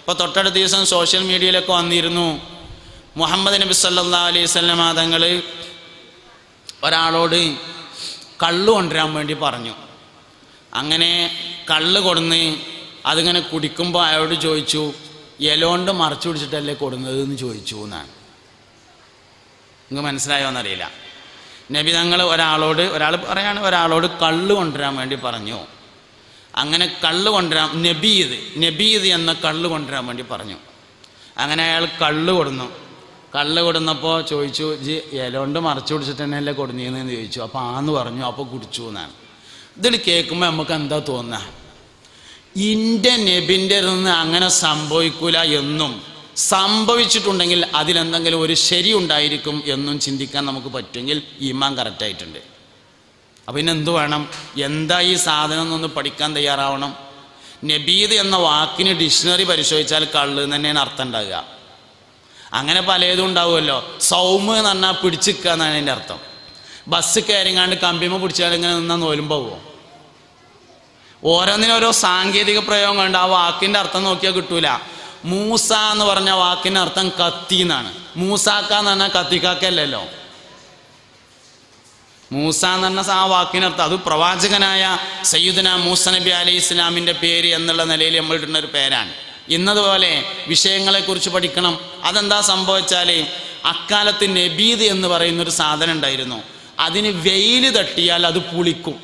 ഇപ്പോൾ തൊട്ടടുത്ത ദിവസം സോഷ്യൽ മീഡിയയിലൊക്കെ വന്നിരുന്നു. മുഹമ്മദ് നബി സല്ലാ അലൈഹി സ്വല്ല തങ്ങൾ ഒരാളോട് കള്ള് കൊണ്ടുവരാൻ വേണ്ടി പറഞ്ഞു. അങ്ങനെ കള്ള് കൊടുന്ന് അതിങ്ങനെ കുടിക്കുമ്പോൾ അയാളോട് ചോദിച്ചു ഇലോണ്ട് മറച്ചു പിടിച്ചിട്ടല്ലേ കൊടുന്നത്? എന്ന് ചോദിച്ചു എന്നാണ്. നിങ്ങൾക്ക് മനസ്സിലായോ എന്നറിയില്ല നബി തങ്ങൾ ഒരാളോട് ഒരാൾ പറയാണ് ഒരാളോട് കള്ള് കൊണ്ടുവരാൻ വേണ്ടി പറഞ്ഞു. അങ്ങനെ കള്ള് കൊണ്ടുവരാൻ നബീദ് നബീദ് എന്ന കള്ള് കൊണ്ടുവരാൻ വേണ്ടി പറഞ്ഞു. അങ്ങനെ അയാൾ കള്ള് കൊടുന്നു. കള്ള് കൊടുന്നപ്പോൾ ചോദിച്ചു ജി ഇലോണ്ട് മറച്ചു പിടിച്ചിട്ട് തന്നെയല്ലേ കൊടുന്നീന്ന്? ചോദിച്ചു. അപ്പോൾ ആന്ന് പറഞ്ഞു അപ്പോൾ കുടിച്ചു എന്നാണ്. ഇതിൽ കേൾക്കുമ്പോൾ നമുക്ക് എന്താ തോന്നുക ഇന്റെ നബിന്റെ നിന്ന് അങ്ങനെ സംഭവിക്കൂല എന്നും സംഭവിച്ചിട്ടുണ്ടെങ്കിൽ അതിലെന്തെങ്കിലും ഒരു ശരി ഉണ്ടായിരിക്കും എന്നും ചിന്തിക്കാൻ നമുക്ക് പറ്റുമെങ്കിൽ ഈമാൻ കറക്റ്റായിട്ടുണ്ട് അപ്പം എന്തു വേണം? എന്താ ഈ സാധനം എന്നൊന്ന് പഠിക്കാൻ തയ്യാറാവണം? നബീദ് എന്ന വാക്കിന് ഡിക്ഷണറി പരിശോധിച്ചാൽ കള്ള് തന്നെയാണ് അർത്ഥം ഉണ്ടാകുക അങ്ങനെ പലതും ഉണ്ടാവുമല്ലോ. സൗമ് എന്ന് പറഞ്ഞാൽ പിടിച്ചിക്കുക എന്നാണ് എന്റെ അർത്ഥം. ബസ് കയറിങ്ങാണ്ട് കമ്പിമ പിടിച്ചാൽ ഇങ്ങനെ നിന്നാൽ നോലുമ്പോൾ ഓരോന്നിനും ഓരോ സാങ്കേതിക പ്രയോഗം കണ്ട് ആ വാക്കിന്റെ അർത്ഥം നോക്കിയാൽ കിട്ടൂല. മൂസ എന്ന് പറഞ്ഞ വാക്കിന്റെ അർത്ഥം കത്തി എന്നാണ്. മൂസാക്ക എന്ന് പറഞ്ഞാൽ കത്തിക്കാക്കല്ലല്ലോ മൂസ എന്ന് പറഞ്ഞ ആ വാക്കിനർത്ഥം അത് പ്രവാചകനായ സയ്യുദന മൂസ നബി അലൈഹി ഇസ്ലാമിന്റെ പേര് എന്നുള്ള നിലയിൽ നമ്മൾ ഇടുന്ന ഒരു പേരാണ്. ഇന്നതുപോലെ വിഷയങ്ങളെക്കുറിച്ച് പഠിക്കണം. അതെന്താ സംഭവിച്ചാൽ അക്കാലത്ത് നബീദ് എന്ന് പറയുന്നൊരു സാധനം ഉണ്ടായിരുന്നു. അതിന് വെയിൽ തട്ടിയാൽ അത് പുളിക്കും.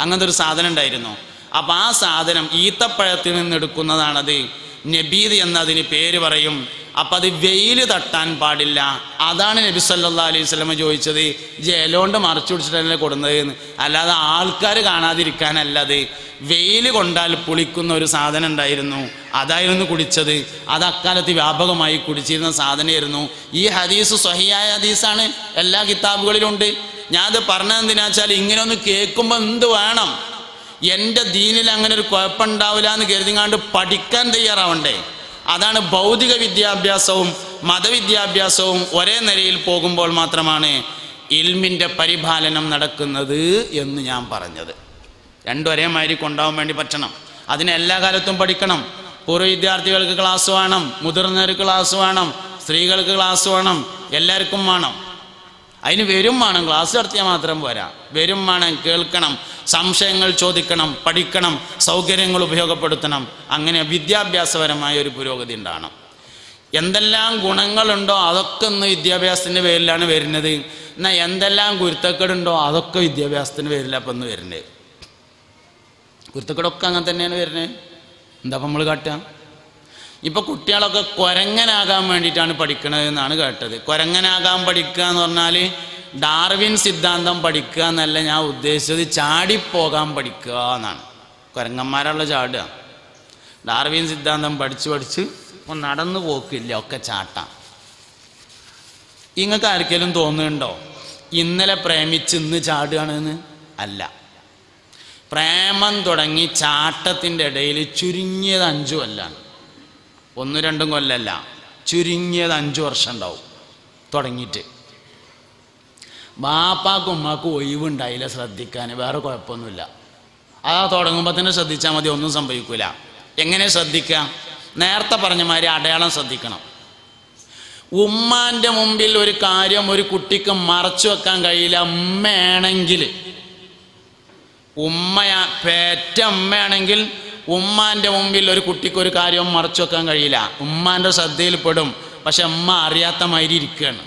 അങ്ങനത്തെ ഒരു സാധനം ഉണ്ടായിരുന്നു. അപ്പം ആ സാധനം ഈത്തപ്പഴത്തിൽ നിന്ന് എടുക്കുന്നതാണത്. നബീദ് എന്നതിന് പേര് പറയും. അപ്പം അത് വെയിൽ തട്ടാൻ പാടില്ല. അതാണ് നബി സല്ലാ അലൈഹി സ്വലമ ചോദിച്ചത്. ജയിലോണ്ട് മറച്ചു പിടിച്ചിട്ടല്ലേ കൊടുന്നത് എന്ന് അല്ലാതെ ആൾക്കാർ കാണാതിരിക്കാനല്ലത്. വെയിൽ കൊണ്ടാൽ പുളിക്കുന്ന ഒരു സാധനം ഉണ്ടായിരുന്നു. അതായിരുന്നു കുടിച്ചത്. അത് അക്കാലത്ത് വ്യാപകമായി കുടിച്ചിരുന്ന സാധനമായിരുന്നു. ഈ ഹദീസ് സ്വഹിയായ ഹദീസാണ്. എല്ലാ കിതാബുകളിലുണ്ട്. ഞാനത് പറഞ്ഞത് എന്തിനാ വെച്ചാൽ ഇങ്ങനെ ഒന്ന് കേൾക്കുമ്പോൾ എന്ത് വേണം? എന്റെ ദീനിൽ അങ്ങനെ ഒരു കുഴപ്പമുണ്ടാവില്ല എന്ന് കരുതിങ്ങാണ്ട് പഠിക്കാൻ തയ്യാറാവണ്ടേ? അതാണ് ഭൗതിക വിദ്യാഭ്യാസവും മതവിദ്യാഭ്യാസവും ഒരേ നിലയിൽ പോകുമ്പോൾ മാത്രമാണ് ഇൽമിന്റെ പരിപാലനം നടക്കുന്നത് എന്ന് ഞാൻ പറഞ്ഞത്. രണ്ടും ഒരേ മാതിരി കൊണ്ടാവാൻ വേണ്ടി പറ്റണം. അതിനെ എല്ലാ കാലത്തും പഠിക്കണം. പൂർവ വിദ്യാർത്ഥികൾക്ക് ക്ലാസ് വേണം. മുതിർന്നവർക്ക് ക്ലാസ് വേണം. സ്ത്രീകൾക്ക് ക്ലാസ് വേണം. എല്ലാവർക്കും വേണം. അതിന് വരും വേണം ക്ലാസ് നടത്തിയാൽ മാത്രം പോരാ. വരും വേണം കേൾക്കണം സംശയങ്ങൾ ചോദിക്കണം പഠിക്കണം സൗകര്യങ്ങൾ ഉപയോഗപ്പെടുത്തണം. അങ്ങനെ വിദ്യാഭ്യാസപരമായ ഒരു പുരോഗതി ഉണ്ടാകണം. എന്തെല്ലാം ഗുണങ്ങളുണ്ടോ അതൊക്കെ ഒന്ന് വിദ്യാഭ്യാസത്തിന്റെ പേരിലാണ് വരുന്നത്. എന്നാൽ എന്തെല്ലാം കുരുത്തക്കേടുണ്ടോ അതൊക്കെ വിദ്യാഭ്യാസത്തിന്റെ പേരിൽ അപ്പം ഒന്ന് വരുന്നത്. കുരുത്തക്കേടൊക്കെ അങ്ങനെ തന്നെയാണ് വരുന്നത്. എന്താ നമ്മൾ കാട്ടുക ഇപ്പൊ കുട്ടികളൊക്കെ കുരങ്ങനാകാൻ വേണ്ടിയിട്ടാണ് പഠിക്കുന്നത് എന്നാണ് കേട്ടത്. കുരങ്ങനാകാൻ പഠിക്കുക എന്ന് പറഞ്ഞാൽ ഡാർവിൻ സിദ്ധാന്തം പഠിക്കുക എന്നല്ല ഞാൻ ഉദ്ദേശിച്ചത്. ചാടിപ്പോകാൻ പഠിക്കുക എന്നാണ്. കുരങ്ങന്മാരുള്ള ചാടുക. ഡാർവിൻ സിദ്ധാന്തം പഠിച്ച് പഠിച്ച് ഇപ്പൊ നടന്നു പോക്കില്ല ഒക്കെ ചാട്ടാം. നിങ്ങൾക്ക് ആർക്കെങ്കിലും തോന്നുന്നുണ്ടോ? ഇന്നലെ പ്രേമിച്ച് ഇന്ന് ചാടുകയാണെന്ന്? അല്ല. പ്രേമം തുടങ്ങി ചാട്ടത്തിന്റെ ഇടയിൽ ചുരുങ്ങിയത് അഞ്ചു കൊല്ലാണ്. ഒന്ന് രണ്ടും കൊല്ലല്ല. ചുരുങ്ങിയത് അഞ്ചു വർഷം ഉണ്ടാവും. തുടങ്ങിയിട്ട്. ബാപ്പാക്കും ഉമ്മാക്കും ഒഴിവുണ്ടായില്ല ശ്രദ്ധിക്കാൻ. വേറെ കുഴപ്പമൊന്നുമില്ല. ആ തുടങ്ങുമ്പോൾ തന്നെ ശ്രദ്ധിച്ചാൽ മതി. ഒന്നും സംഭവിക്കില്ല എങ്ങനെ ശ്രദ്ധിക്കുക നേരത്തെ പറഞ്ഞ മാതിരി അടയാളം ശ്രദ്ധിക്കണം. ഉമ്മാന്റെ മുമ്പിൽ ഒരു കാര്യം ഒരു കുട്ടിക്ക് മറച്ചു വെക്കാൻ കഴിയില്ല. ഉമ്മയാണെങ്കിൽ ഉമ്മയാ പേറ്റ ഉമ്മയാണെങ്കിൽ ഉമ്മാന്റെ മുമ്പിൽ ഒരു കുട്ടിക്ക് ഒരു കാര്യവും മറച്ചു വെക്കാൻ കഴിയില്ല. ഉമ്മാന്റെ ശ്രദ്ധയിൽപ്പെടും. പക്ഷെ ഉമ്മ അറിയാത്ത മാതിരി ഇരിക്കുകയാണ്.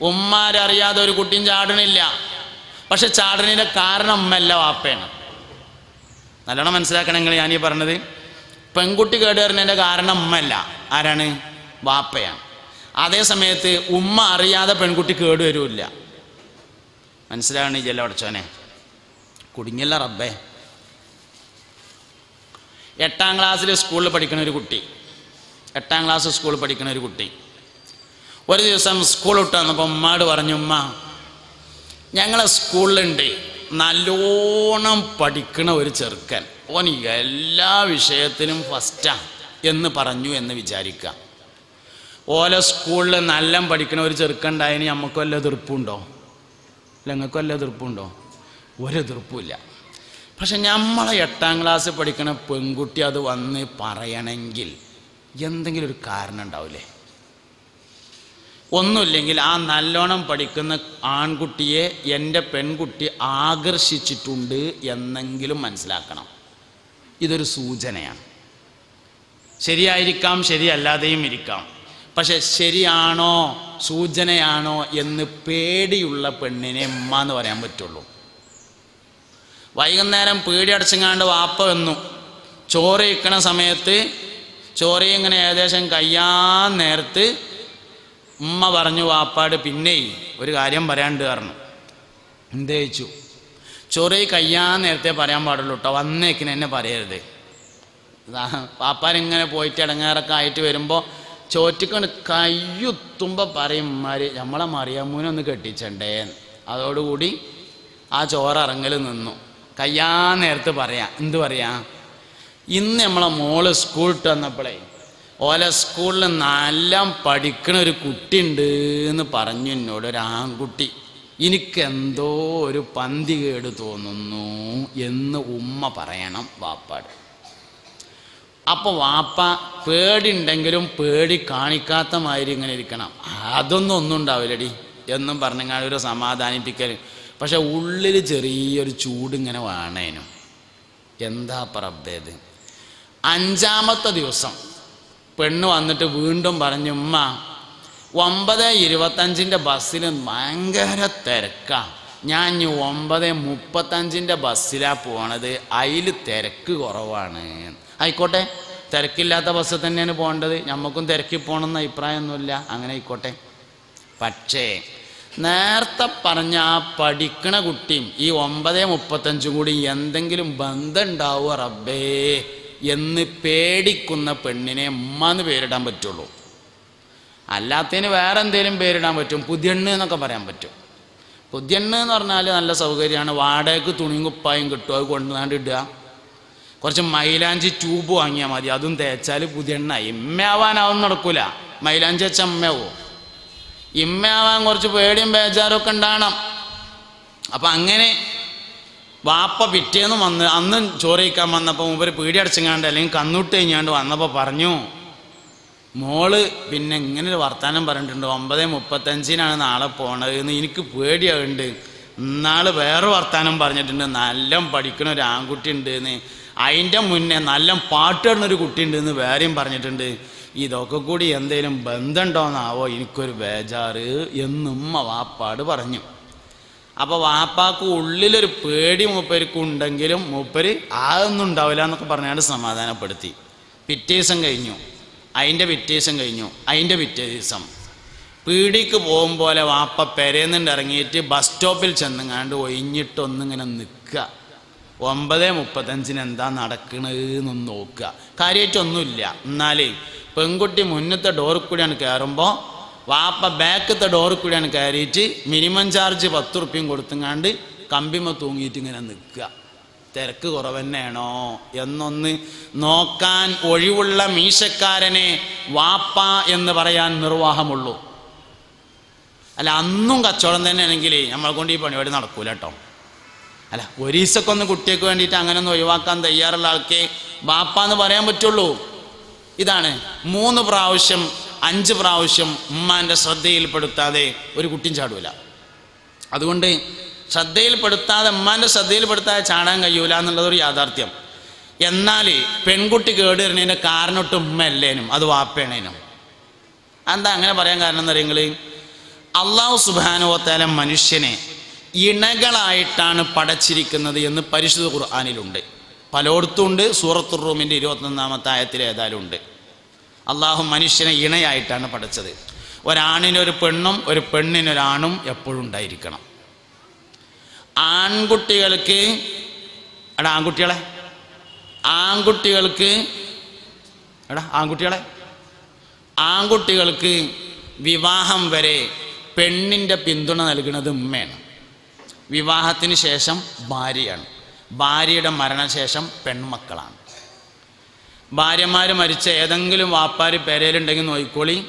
ഉമ്മാരറിയാതെ ഒരു കുട്ടിയും ചാടണില്ല. പക്ഷെ ചാടണിന്റെ കാരണം ഉമ്മയല്ല വാപ്പയാണ്. നല്ലോണം മനസ്സിലാക്കണമെങ്കിൽ ഞാനീ പറഞ്ഞത്. പെൺകുട്ടി കേടുവരുന്നതിന്റെ കാരണം ഉമ്മയല്ല. ആരാണ്? വാപ്പയാണ്. അതേ സമയത്ത് ഉമ്മ അറിയാതെ പെൺകുട്ടി കേടുവരുമില്ല മനസ്സിലാകണില്ല അടച്ചോനെ. കുടുങ്ങിയല്ല റബ്ബേ. എട്ടാം ക്ലാസ്സിൽ സ്കൂളിൽ പഠിക്കുന്ന ഒരു കുട്ടി. എട്ടാം ക്ലാസ് സ്കൂളിൽ പഠിക്കുന്ന ഒരു കുട്ടി. ഒരു ദിവസം സ്കൂൾ വിട്ട് വന്നപ്പോൾ ഉമ്മാട് പറഞ്ഞു ഉമ്മ ഞങ്ങളെ സ്കൂളിലുണ്ട് നല്ലോണം പഠിക്കുന്ന ഒരു ചെറുക്കൻ. ഓൻ എല്ലാ വിഷയത്തിനും ഫസ്റ്റാ എന്ന് പറഞ്ഞു എന്ന് വിചാരിക്കുക ഓലെ സ്കൂളിൽ നല്ല പഠിക്കുന്ന ഒരു ചെറുക്കണ്ടായതിന് നമുക്ക് വല്ല എതിർപ്പുണ്ടോ? അല്ല നിങ്ങൾക്ക് വല്ല എതിർപ്പുണ്ടോ? ഒരു എതിർപ്പുമില്ല പക്ഷെ നമ്മളെ എട്ടാം ക്ലാസ് പഠിക്കണ പെൺകുട്ടി അത് വന്ന് പറയണമെങ്കിൽ എന്തെങ്കിലും ഒരു കാരണം ഉണ്ടാവില്ലേ ഒന്നുമില്ലെങ്കിൽ ആ നല്ലോണം പഠിക്കുന്ന ആൺകുട്ടിയെ എന്റെ പെൺകുട്ടി ആകർഷിച്ചിട്ടുണ്ട് എന്നെങ്കിലും മനസ്സിലാക്കണം. ഇതൊരു സൂചനയാണ്. ശരിയായിരിക്കാം ശരിയല്ലാതെയും ഇരിക്കാം. പക്ഷെ ശരിയാണോ സൂചനയാണോ എന്ന് പേടിയുള്ള പെണ്ണിനെ എന്ന് പറയാൻ പറ്റുള്ളൂ. വൈകുന്നേരം പേടി അടച്ചങ്ങാണ്ട് വാപ്പ വന്നു. ചോറ് ഇക്കണ സമയത്ത് ചോറ് ഇങ്ങനെ ഏകദേശം കയ്യാൻ നേരത്ത് ഉമ്മ പറഞ്ഞു വാപ്പാട് പിന്നെ ഒരു കാര്യം പറയാണ്ട് പറഞ്ഞു. എന്തേച്ചു ചോറ് കയ്യാൻ നേരത്തെ പറയാൻ പാടുള്ളൂ കേട്ടോ വന്നേക്കിന് എന്നെ പറയരുത്. പാപ്പാരിങ്ങനെ പോയിട്ട് ഇടങ്ങാറൊക്കെ ആയിട്ട് വരുമ്പോൾ ചോറ്റിക്കൊണ്ട് കയ്യുത്തുമ്പോൾ പറയും മാര് നമ്മളെ മറിയാമ്മൂനെ ഒന്ന് കെട്ടിച്ചണ്ടേ അതോടുകൂടി ആ ചോറ് ഇറങ്ങൽ നിന്നു. കയ്യാ നേരത്ത് പറയാം. എന്ത് പറയാ? ഇന്ന് നമ്മളെ മോൾ സ്കൂളിട്ട് വന്നപ്പോഴേ ഓല സ്കൂളിൽ നല്ല പഠിക്കണ ഒരു കുട്ടി ഉണ്ട് എന്ന് പറഞ്ഞു എന്നോട് ഒരു ആൺകുട്ടി. എനിക്കെന്തോ ഒരു പന്തി കേട് തോന്നുന്നു എന്ന് ഉമ്മ പറയണം വാപ്പാട്. അപ്പോൾ വാപ്പ പേടിയുണ്ടെങ്കിലും പേടി കാണിക്കാത്ത മാതിരി ഇങ്ങനെ ഇരിക്കണം. അതൊന്നും ഒന്നും ഉണ്ടാവില്ലടി. എന്നും പറഞ്ഞങ്ങാട് ഒരു സമാധാനിപ്പിക്കൽ പക്ഷെ ഉള്ളിൽ ചെറിയൊരു ചൂടിങ്ങനെ വേണേനു. എന്താ പറബേത് അഞ്ചാമത്തെ ദിവസം പെണ്ണ് വന്നിട്ട് വീണ്ടും പറഞ്ഞു ഉമ്മ ഒമ്പത് ഇരുപത്തഞ്ചിന്റെ ബസ്സിൽ ഭയങ്കര തിരക്കാണ് ഞാൻ ഇനി ഒമ്പത് മുപ്പത്തഞ്ചിന്റെ ബസ്സിലാണ് പോണത്. അതിൽ തിരക്ക് കുറവാണ്. ആയിക്കോട്ടെ തിരക്കില്ലാത്ത ബസ് തന്നെയാണ് പോകേണ്ടത്. നമുക്കും തിരക്കി പോകണമെന്ന് അഭിപ്രായമൊന്നുമില്ല. അങ്ങനെ ആയിക്കോട്ടെ. പക്ഷേ നേരത്തെ പറഞ്ഞ ആ പഠിക്കണ കുട്ടിയും ഈ ഒമ്പത് മുപ്പത്തഞ്ചും കൂടി എന്തെങ്കിലും ബന്ധം ഉണ്ടാവുക റബ്ബേ എന്ന് പേടിക്കുന്ന പെണ്ണിനെ ഉമ്മ എന്ന് പേരിടാൻ പറ്റുള്ളൂ. അല്ലാത്തതിന് വേറെ എന്തെങ്കിലും പേരിടാൻ പറ്റും. പുതിയണ്ണ് എന്നൊക്കെ പറയാൻ പറ്റും. പുതിയണ്ണ് എന്ന് പറഞ്ഞാൽ നല്ല സൗകര്യമാണ്. വാടകയ്ക്ക് തുണിയും കുപ്പായും കിട്ടും. അത് കൊണ്ടുവന്നാണ്ട് ഇടുക. കുറച്ച് മൈലാഞ്ചി ട്യൂബ് വാങ്ങിയാൽ മതി. അതും തേച്ചാൽ പുതിയണ്ണായി. ഇമ്മയാവാനാവും നടക്കൂല. മൈലാഞ്ചി വെച്ച അമ്മയാവോ ഇമ്മയാവാൻ കുറച്ച് പേടിയും ബേജാരും ഒക്കെ ഉണ്ടാകണം. അപ്പം അങ്ങനെ വാപ്പ പിറ്റേന്ന് വന്ന് അന്ന് ചോറിയിക്കാൻ വന്നപ്പോൾ മൂപ്പര് പേടി അടച്ചങ്ങാണ്ട് അല്ലെങ്കിൽ കന്നുട്ട് കഴിഞ്ഞാണ്ട് വന്നപ്പോൾ പറഞ്ഞു മോൾ പിന്നെ ഇങ്ങനെ ഒരു വർത്തമാനം പറഞ്ഞിട്ടുണ്ട് ഒമ്പത് മുപ്പത്തഞ്ചിനാണ് നാളെ പോണത് എന്ന് എനിക്ക് പേടിയാവുന്നുണ്ട്. ഇന്നാൾ വേറെ വർത്തമാനം പറഞ്ഞിട്ടുണ്ട് നല്ല പഠിക്കണ ഒരു ആൺകുട്ടി ഉണ്ട് എന്ന് അതിന്റെ മുന്നേ നല്ല പാട്ട് ഒരു കുട്ടി ഉണ്ട് എന്ന് വേറെയും പറഞ്ഞിട്ടുണ്ട്. ഇതൊക്കെ കൂടി എന്തെങ്കിലും ബന്ധമുണ്ടോന്നാവോ എനിക്കൊരു ബേജാറ് എന്നും വാപ്പാട് പറഞ്ഞു. അപ്പോൾ വാപ്പാക്ക് ഉള്ളിലൊരു പേടി മൂപ്പർക്ക് ഉണ്ടെങ്കിലും മൂപ്പര് അതൊന്നും ഉണ്ടാവില്ല എന്നൊക്കെ പറഞ്ഞാണ്ട് സമാധാനപ്പെടുത്തി. പിറ്റേ ദിവസം കഴിഞ്ഞു. അതിന്റെ പിറ്റേ ദിവസം കഴിഞ്ഞു. അതിന്റെ പിറ്റേ ദിവസം. പീടിക്ക് പോകും പോലെ വാപ്പ പെരേന്നിട്ട് ഇറങ്ങിയിട്ട് ബസ് സ്റ്റോപ്പിൽ ചെന്നങ്ങാണ്ട് ഒഴിഞ്ഞിട്ടൊന്നിങ്ങനെ നിൽക്കുക ഒമ്പത് മുപ്പത്തഞ്ചിന് എന്താ നടക്കണതെന്നൊന്ന് നോക്കുക കാര്യമായിട്ടൊന്നുമില്ല എന്നാൽ പെൺകുട്ടി മുന്നത്തെ ഡോറിൽ കൂടിയാണ് കയറുമ്പോൾ വാപ്പ ബാക്കത്തെ ഡോറിൽ കൂടിയാണ് കയറിയിട്ട് മിനിമം ചാർജ് പത്ത് റുപ്യം കൊടുത്തുങ്ങാണ്ട് കമ്പിമ തൂങ്ങിയിട്ട് ഇങ്ങനെ നിൽക്കുക തിരക്ക് കുറവന്നെയാണോ? എന്നൊന്ന് നോക്കാൻ ഒഴിവുള്ള മീശക്കാരനെ വാപ്പ എന്ന് പറയാൻ നിർവാഹമുള്ളൂ. അല്ല അന്നും കച്ചവടം തന്നെ തന്നെയാണെങ്കിൽ നമ്മളെ കൊണ്ട് ഈ പണിപാടി നടക്കൂല കേട്ടോ അല്ല ഒരീസൊക്കെ ഒന്ന് കുട്ടിയൊക്കെ വേണ്ടിയിട്ട് അങ്ങനെ ഒന്ന് ഒഴിവാക്കാൻ തയ്യാറുള്ള ആൾക്കേ ബാപ്പ എന്ന് പറയാൻ പറ്റുള്ളൂ. ഇതാണ് മൂന്ന് പ്രാവശ്യം അഞ്ച് പ്രാവശ്യം ഉമ്മാന്റെ ശ്രദ്ധയിൽപ്പെടുത്താതെ ഒരു കുട്ടിയും ചാടൂല. അതുകൊണ്ട് ശ്രദ്ധയിൽപ്പെടുത്താതെ ഉമ്മാന്റെ ശ്രദ്ധയിൽപ്പെടുത്താതെ ചാടാൻ കഴിയൂല എന്നുള്ളതൊരു യാഥാർത്ഥ്യം. എന്നാൽ പെൺകുട്ടി കേടുവരുന്നതിന്റെ കാരണമൊട്ട് ഉമ്മല്ലേനും അത് വാപ്പേണേനും എന്താ അങ്ങനെ പറയാൻ കാരണം എന്ന് പറയുന്നത് അള്ളാഹു സുബാനുവത്താല മനുഷ്യനെ ഇണകളായിട്ടാണ് പടച്ചിരിക്കുന്നത് എന്ന് പരിശുദ്ധ ഖുർആാനിലുണ്ട്. പലയിടത്തുണ്ട് സൂറത്തുർ റൂമിന്റെ ഇരുപത്തൊന്നാമത്തെ ആയത്തിൽ ഏതായാലും ഉണ്ട്. അള്ളാഹു മനുഷ്യനെ ഇണയായിട്ടാണ് പഠിച്ചത്. ഒരാണിനൊരു പെണ്ണും ഒരു പെണ്ണിനൊരാണും എപ്പോഴും ഉണ്ടായിരിക്കണം. ആൺകുട്ടികൾക്ക് എടാ ആൺകുട്ടികളെ ആൺകുട്ടികൾക്ക് എടാ ആൺകുട്ടികളെ ആൺകുട്ടികൾക്ക് വിവാഹം വരെ പെണ്ണിന്റെ പിന്തുണ നൽകുന്നത് ഉമ്മയാണ്. വിവാഹത്തിന് ശേഷം ഭാര്യയാണ്. ഭാര്യയുടെ മരണശേഷം പെൺമക്കളാണ്. ഭാര്യമാർ മരിച്ച ഏതെങ്കിലും വാപ്പാർ പേരയിലുണ്ടെങ്കിൽ നോയിക്കോളി.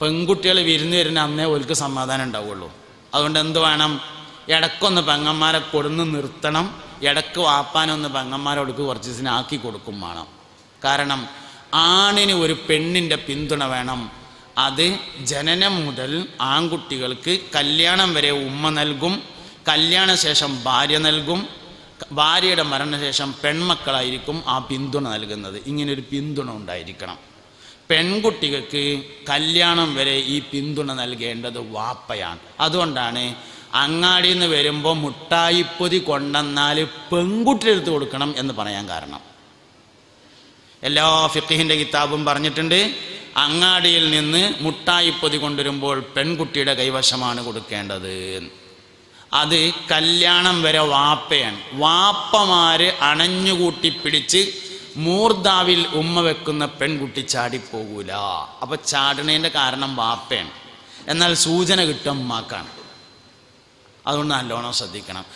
പെൺകുട്ടികൾ വിരുന്ന് വരുന്ന അന്നേ ഓൽക്ക് സമാധാനം ഉണ്ടാവുള്ളൂ. അതുകൊണ്ട് എന്ത് വേണം? ഇടക്കൊന്ന് പെങ്ങന്മാരെ കൊടുന്ന് നിർത്തണം. ഇടയ്ക്ക് വാപ്പാനൊന്ന് പെങ്ങന്മാരോടുക്ക് കുറച്ച് ദിവസം ആക്കി കൊടുക്കും വേണം. കാരണം ആണിന് ഒരു പെണ്ണിന്റെ പിന്തുണ വേണം. അത് ജനനം മുതൽ ആൺകുട്ടികൾക്ക് കല്യാണം വരെ ഉമ്മ നൽകും. കല്യാണശേഷം ഭാര്യ നൽകും. ഭാര്യയുടെ മരണശേഷം പെൺമക്കളായിരിക്കും ആ പിന്തുണ നൽകുന്നത്. ഇങ്ങനൊരു പിന്തുണ ഉണ്ടായിരിക്കണം. പെൺകുട്ടികൾക്ക് കല്യാണം വരെ ഈ പിന്തുണ നൽകേണ്ടത് വാപ്പയാണ്. അതുകൊണ്ടാണ് അങ്ങാടിയിൽ നിന്ന് വരുമ്പോൾ മുട്ടായിപ്പൊതി കൊണ്ടെന്നാൽ പെൺകുട്ടിയെടുത്ത് കൊടുക്കണം എന്ന് പറയാൻ കാരണം. എല്ലാ ഫിഖിഹിന്റെ കിതാബും പറഞ്ഞിട്ടുണ്ട് അങ്ങാടിയിൽ നിന്ന് മുട്ടായിപ്പൊതി കൊണ്ടുവരുമ്പോൾ പെൺകുട്ടിയുടെ കൈവശമാണ് കൊടുക്കേണ്ടത് അത് കല്യാണം വരെ വാപ്പയാണ്. വാപ്പമാര് അണഞ്ഞുകൂട്ടി പിടിച്ച് മൂർദാവിൽ ഉമ്മ വെക്കുന്ന പെൺകുട്ടി ചാടിപ്പോകൂല. അപ്പൊ ചാടണേന്റെ കാരണം വാപ്പയാണ്. എന്നാൽ സൂചന കിട്ടും ഉമ്മാക്കാണ്. അതുകൊണ്ട് നല്ലോണം ശ്രദ്ധിക്കണം.